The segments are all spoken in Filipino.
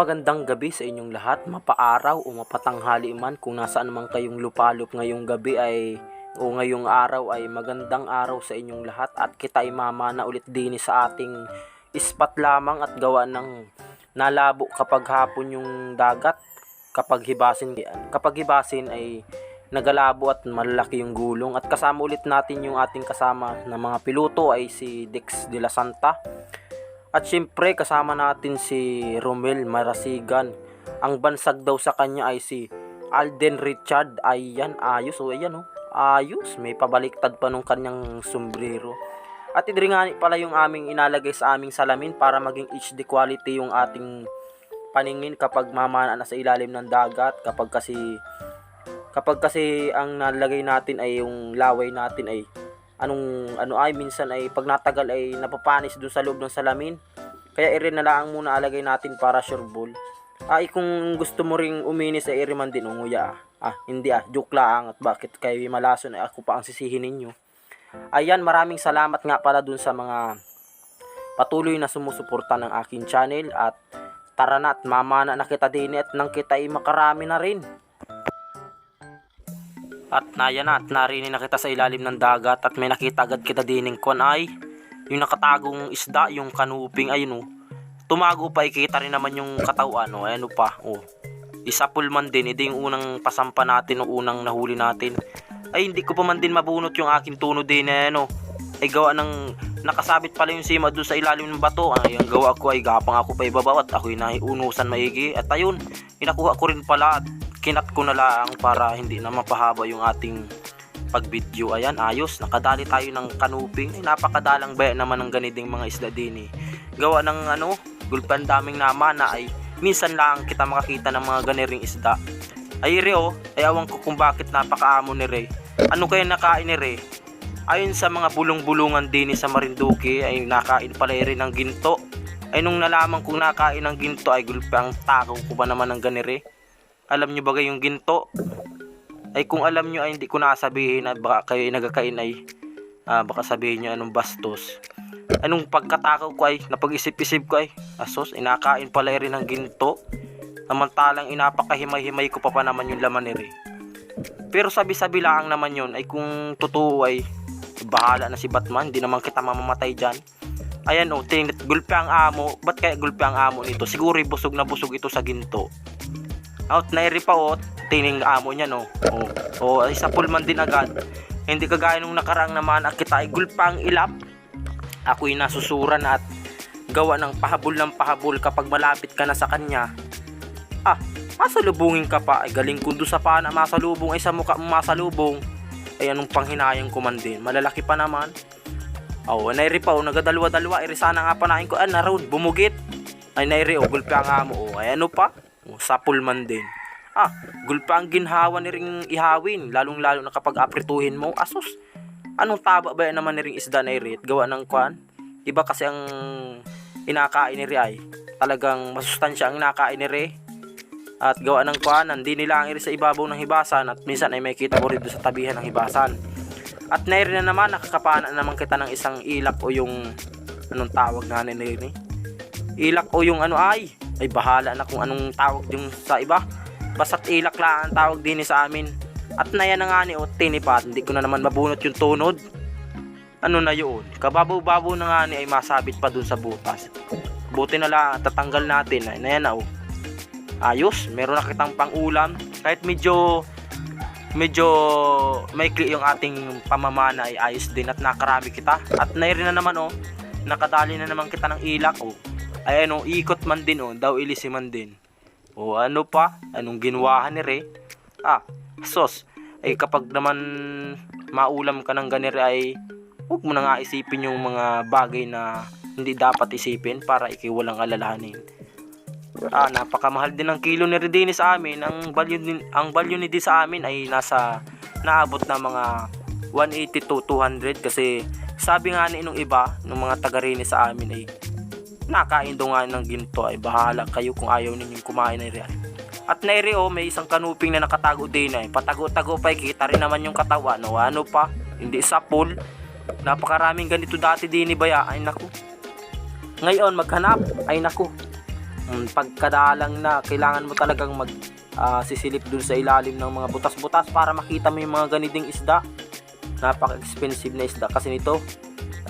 Magandang gabi sa inyong lahat, mapaaraw o mapatanghali man kung nasaan man kayong lupalop ngayong gabi ay o ngayong araw ay magandang araw sa inyong lahat at kita ay mamana ulit din sa ating ispat lamang at gawa ng nalabo kapag hapon yung dagat kapag hibasin kapag hibasin ay nagalabo at malaki yung gulong. At kasama ulit natin yung ating kasama na mga piloto ay si Dex de la Santa at syempre kasama natin si Romel Marasigan. Ang bansag daw sa kanya ay si Alden Richard. Ayan, ayos. O ayan o. Ayos. May pabaliktad pa nung kanyang sombrero. At idringani pala yung aming inalagay sa aming salamin para maging HD quality yung ating paningin kapag mamana na sa ilalim ng dagat. Kapag kasi kapag kasi ang nalagay natin ay yung laway natin ay anong ano ay minsan ay pag natagal ay napapanis dun sa loob ng salamin. Kaya irin na lang muna alagay natin para sure ball. Ay kung gusto mo ring uminis ay iriman din unguya. Ah, hindi ah, joke lang at bakit kayo malason ay ako pa ang sisihin ninyo. Ayan, maraming salamat nga pala dun sa mga patuloy na sumusuporta ng aking channel at tara na at mamana na kita din at nang kita ay makarami na rin. At naya na at narinig na kita sa ilalim ng dagat at may nakita agad kita dining kwan ay yung nakatagong isda, yung kanuping ayun oh. Tumago pa ikita rin naman yung katawan oh, ano pa oh. Isa pulman din, ito yung unang pasampa natin, o unang nahuli natin. Ay hindi ko pa man din mabunot yung aking tuno din eh, ano. Ay gawa ng nakasabit pala yung sima doon sa ilalim ng bato. Ay ang gawa ko ay gapang ako pa ibabaw at ako'y naiunusan maigi. At ayun, inakuha ko rin pala at kinat ko na lang para hindi na mapahaba yung ating pag-video. Ayan, ayos. Nakadali tayo ng kanuping. Ay, napakadalang ba naman ng ganiding mga isda din eh. Gawa ng ano, gulpan daming naman na ay minsan lang kita makakita ng mga ganiring isda. Ay re oh, ay awan ko kung bakit napakaamo ni Ray. Ano kaya nakain ni Ray? Ayon sa mga bulong-bulungan din sa Marinduque ay nakain pala rin ng ginto. Ay nung nalaman kong nakain ng ginto ay gulpe ang takaw ko ba naman ng ganire. Alam nyo ba yung ginto? Ay kung alam nyo ay hindi ko nasabihin at baka kayo ay nagkakain ay ah, baka sabihin nyo anong bastos. Anong pagkatakaw ko ay napag-isip-isip ko ay asos inakain pala rin ng ginto. Samantalang inapakahimay-himay ko pa pa naman yung laman ni Ray. Pero sabi-sabi lang naman yun ay kung totoo ay bahala na si Batman, hindi naman kita mamamatay dyan. Ayan o, oh, tingnan, gulpe ang amo. Ba't kaya gulpe ang amo nito? Siguro busog na busog ito sa ginto. Out na pa o, tingnan amo niya no. O, o isa pulman din agad. Hindi kagaya nung nakarang naman at kita ang ilap. Ako'y nasusuran at gawa ng pahabol ng pahabol kapag malapit ka na sa kanya. Ah, masalubungin ka pa. Ay galing kundo sa pana masalubong ay sa mukha masalubong. Ay anong panghinayang ko man din. Malalaki pa naman. Oh, nairi pa oh, nagadalwa-dalwa. Iri sana nga panain ko. Ah, naroon, bumugit. Ay nairi oh, gulpa nga mo oh. Ay ano pa? Oh, sapul man din. Ah, gulpa ang ginhawa ni ring ihawin. Lalong-lalo na kapag aprituhin mo. Asus, anong taba ba yan naman ni ring isda na irit? Gawa ng kwan? Iba kasi ang inakain ni ay talagang masustansya ang nakain ni Re at gawa ng kuanan hindi nila ang iri sa ibabaw ng hibasan at minsan ay may kita mo rin sa tabihan ng hibasan at nairi na naman nakakapana naman kita ng isang ilak o yung anong tawag nga ni Neri ilak o yung ano ay ay bahala na kung anong tawag yung sa iba. Basta't ilak lang ang tawag din sa amin. At naya na nga ni o tinipat hindi ko na naman mabunot yung tunod. Ano na yun? Kababaw-babaw na nga ni ay masabit pa dun sa butas. Buti na lang tatanggal natin. Ay naya na oh. Ayos meron na kitang pangulam. Kahit medyo medyo maikli yung ating pamamana ay ayos din at nakarami kita. At nairin na naman oh. Nakadali na naman kita ng ilak oh ay ano ikot man din oh. Daw ilisi man din. O ano pa? Anong ginuwahan ni Re? Ah sos. Ay kapag naman maulam ka ng ganire ay huwag mo na nga isipin yung mga bagay na hindi dapat isipin para ikiwalang alalahanin. Ah, napakamahal din ng kilo ni Redini sa amin. Ang value din, ang value ni di sa amin ay nasa naabot na mga 180 to 200 kasi sabi nga ni nung iba, nung mga taga sa amin ay nakain daw nga ng ginto ay bahala kayo kung ayaw ninyong kumain ng real. At nairi oh, may isang kanuping na nakatago din ay patago-tago pa kita rin naman yung katawan. No, ano pa? Hindi sa pool. Napakaraming ganito dati din ni Baya. Ay naku. Ngayon maghanap. Ay naku mm, pagkadalang na kailangan mo talagang mag ah, sisilip dun sa ilalim ng mga butas-butas para makita mo yung mga ganitong isda napaka-expensive na isda kasi nito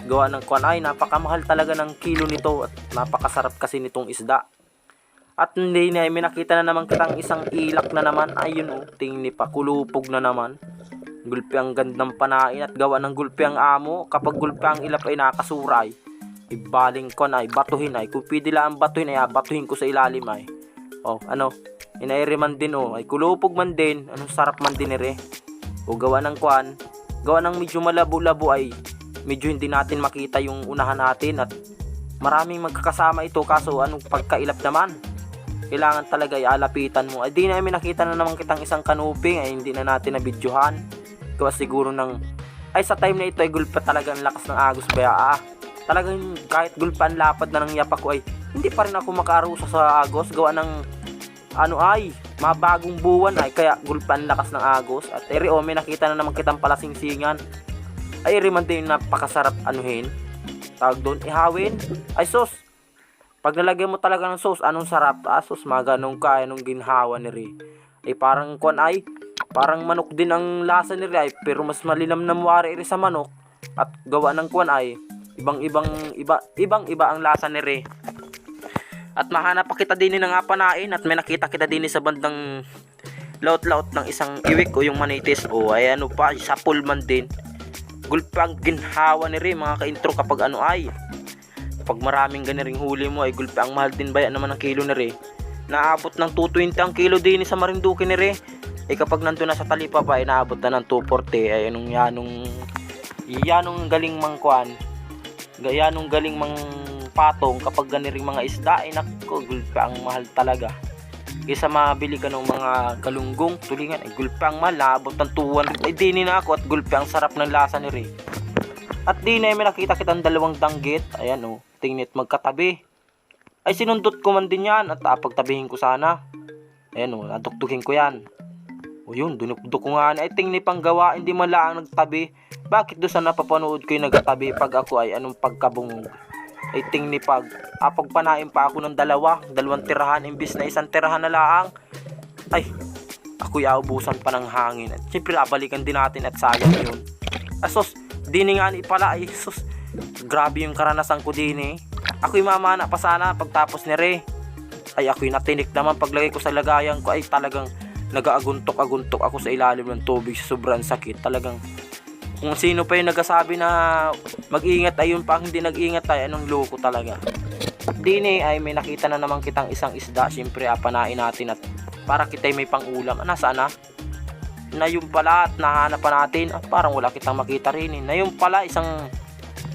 gawa ng kwan ay napakamahal talaga ng kilo nito at napakasarap kasi nitong isda. At hindi na may nakita na naman kitang isang ilak na naman. Ayun oh tingin pa kulupog na naman. Gulpi ang gandang panain at gawa ng gulpi ang amo. Kapag gulpi ang ilap ay nakasuray ibaling ko na ay batuhin ay kung pwede lang batuhin ay ah, batuhin ko sa ilalim ay. Oh ano inairi man din oh ay kulupog man din anong sarap man din ere. O gawa ng kwan gawa ng medyo malabo-labo ay medyo hindi natin makita yung unahan natin at maraming magkakasama ito kaso anong pagkailap naman? Kailangan talaga ay alapitan mo. Ay di na may nakita na naman kitang isang kanuping ay hindi na natin na videohan gawa siguro ng ay sa time na ito ay gulpa talaga ang lakas ng agos kaya ah. Talagang kahit gulpan lapad na ng yapa ko ay hindi pa rin ako makarusa sa agos. Gawa ng ano ay mabagong buwan ay kaya gulpan lakas ng agos. At eri oh, may nakita na naman kitang palasingsingan ay eri man din napakasarap anuhin tawag doon ihawin. Ay sos pag nalagyan mo talaga ng sauce anong sarap? Ah sos maganong ka anong ginhawa ni Ri ay parang kwan ay parang manok din ang lasa ni Ri ay pero mas malilam na muwari iri sa manok at gawa ng kwan ay ibang ibang iba ibang iba ang lasa ni Ri at mahanap pa kita din ng apanain at may nakita kita din sa bandang laut-laut ng isang iwik o yung manitis o ay ano pa sa man din gulpang ginhawa ni Ri mga ka-intro kapag ano ay. Pag maraming ganiring huli mo ay gulpi ang mahal din ba yan naman ang kilo ni Ri naabot ng 220 ang kilo din sa Marinduque ni Ri eh kapag nandun na sa Talipa pa ay naabot na ng 240 ay anong yanong yanong galing mangkwan yanong galing mang patong kapag ganiring mga isda ay nako gulpi ang mahal talaga kaysa mabili ka ng mga galunggong tulingan ay gulpi ang mahal naabot ng 200 ay dini na ako at gulpi ang sarap ng lasa ni Ri at di na may nakita kitang dalawang danggit. Ayan oh tingnet magkatabi. Ay sinundot ko man din yan at ah, pagtabihin ko sana. Ayan o nadukdukin ko yan. O yun dunukduk ko nga ay tingni pang gawa hindi man nagtabi. Bakit doon sa napapanood ko yung nagtabi pag ako ay anong pagkabungog ay tingni pag ah, pagpanain pa ako ng dalawa dalawang tirahan imbis na isang tirahan na laang ay ako'y aubusan pa ng hangin at syempre abalikan din natin at sayang yun asos dini nga ni pala ay sus grabe yung karanasan ko din eh. Ako'y mamana pa sana pagtapos ni Re. Ay ako'y natinik naman paglagay ko sa lagayan ko ay talagang nagaaguntok-aguntok ako sa ilalim ng tubig sobrang sakit. Talagang kung sino pa yung nagsasabi na mag-ingat ay yun pa hindi nag-ingat ay anong loko talaga. Dini ay may nakita na naman kitang isang isda. Siyempre apanain natin at para kita may pang-ulam. Ah, nasaan na? Na yung pala at nahanap natin. Ah, parang wala kitang makita rin eh. Na yung pala isang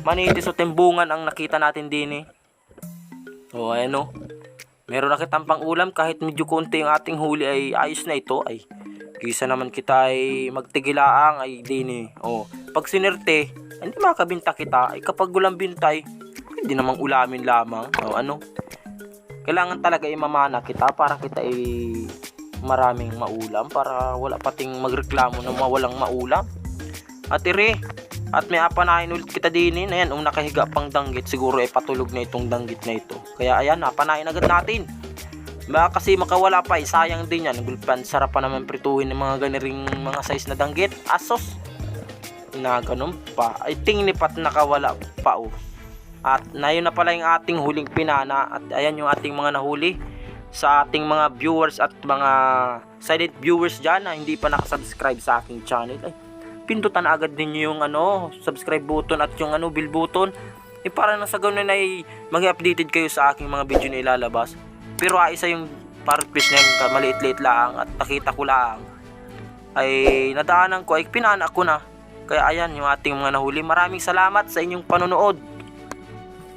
manitis o tembungan ang nakita natin din eh. O ayan o. Meron na kitang pang ulam kahit medyo konti yung ating huli ay ayos na ito ay. Kisa naman kita ay magtigilaang ay din eh. O pag sinerte, hindi makabinta kita ay kapag ulam bintay, hindi namang ulamin lamang. O ano. Kailangan talaga imamana kita para kita ay maraming maulam para wala pating magreklamo na mawalang maulam. At ire, at may apanahin ulit kita din eh. Ayan, um nakahiga pang danggit, siguro ay patulog na itong danggit na ito. Kaya ayan, apanahin agad natin. Baka kasi makawala pa, eh, sayang din yan. Gulpan, sarap pa naman prituhin ng mga ganiring mga size na danggit. Asos, na ganun pa. Ay, tingin pat nakawala pa oh. At na yun na pala yung ating huling pinana. At ayan yung ating mga nahuli sa ating mga viewers at mga silent viewers dyan na hindi pa nakasubscribe sa aking channel. Ay, pindutan agad ninyo yung ano, subscribe button at yung ano, bell button. Eh para na sa ganun ay mag-updated kayo sa aking mga video na ilalabas. Pero ah, isa yung parang quiz na yun, maliit-liit lang at nakita ko lang. Ay nadaanan ko, ay pinana ko na. Kaya ayan yung ating mga nahuli. Maraming salamat sa inyong panonood.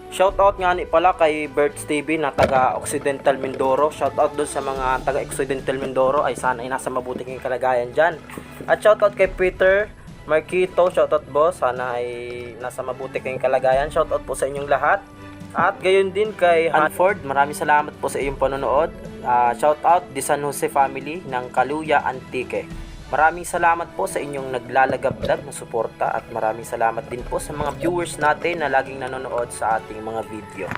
Shoutout nga ni pala kay Birds TV na taga Occidental Mindoro. Shoutout doon sa mga taga Occidental Mindoro ay sana ay nasa mabuting kalagayan dyan. At shoutout kay Peter Marquito, shoutout boss. Sana ay nasa mabuti kayong kalagayan. Shoutout po sa inyong lahat. At gayon din kay Hanford, maraming salamat po sa iyong panonood. Uh, shoutout di San Jose family ng Kaluya Antique. Maraming salamat po sa inyong naglalagablab na suporta at maraming salamat din po sa mga viewers natin na laging nanonood sa ating mga video.